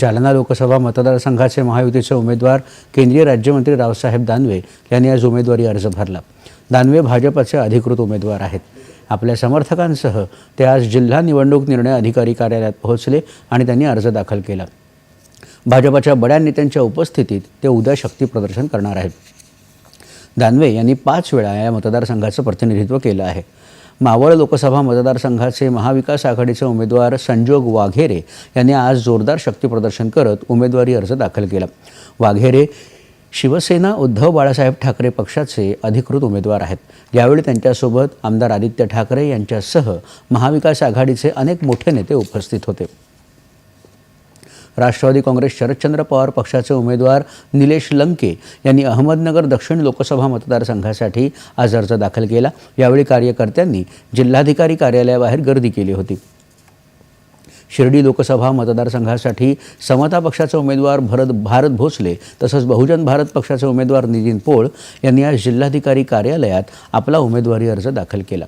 जालना लोकसभा मतदारसंघाचे महायुतीचे उमेदवार केंद्रीय राज्यमंत्री रावसाहेब दानवे यांनी आज उमेदवारी अर्ज भरला. दानवे भाजपचे अधिकृत उमेदवार आहेत. आपल्या समर्थकांसह ते आज जिल्हा निवडणूक निर्णय अधिकारी कार्यालयात पोहोचले आणि त्यांनी अर्ज दाखल केला. भाजपाच्या बड्या नेत्यांच्या उपस्थितीत ते उद्या शक्ती प्रदर्शन करणार आहेत. दानवे यांनी पाच वेळा या मतदारसंघाचं प्रतिनिधित्व केलं आहे. मावळ लोकसभा मतदारसंघाचे महाविकास आघाडीचे उमेदवार संजोग वाघेरे यांनी आज जोरदार शक्तीप्रदर्शन करत उमेदवारी अर्ज दाखल केला. वाघेरे शिवसेना उद्धव बाळासाहेब ठाकरे पक्षाचे अधिकृत उमेदवार आहेत. यावेळी त्यांच्यासोबत आमदार आदित्य ठाकरे यांच्यासह महाविकास आघाडीचे अनेक मोठे नेते उपस्थित होते. राष्ट्रवादी काँग्रेस शरदचंद्र पवार पक्षाचे उमेदवार निलेश लंके यांनी अहमदनगर दक्षिण लोकसभा मतदारसंघासाठी आज अर्ज दाखल केला. यावेळी कार्यकर्त्यांनी जिल्हाधिकारी कार्यालयाबाहेर गर्दी केली होती. शिर्डी लोकसभा मतदारसंघासाठी समता पक्षाचे उमेदवार भरत भारत भोसले तसंच बहुजन भारत पक्षाचे उमेदवार नितीन पोळ यांनी आज जिल्हाधिकारी कार्यालयात आपला उमेदवारी अर्ज दाखल केला.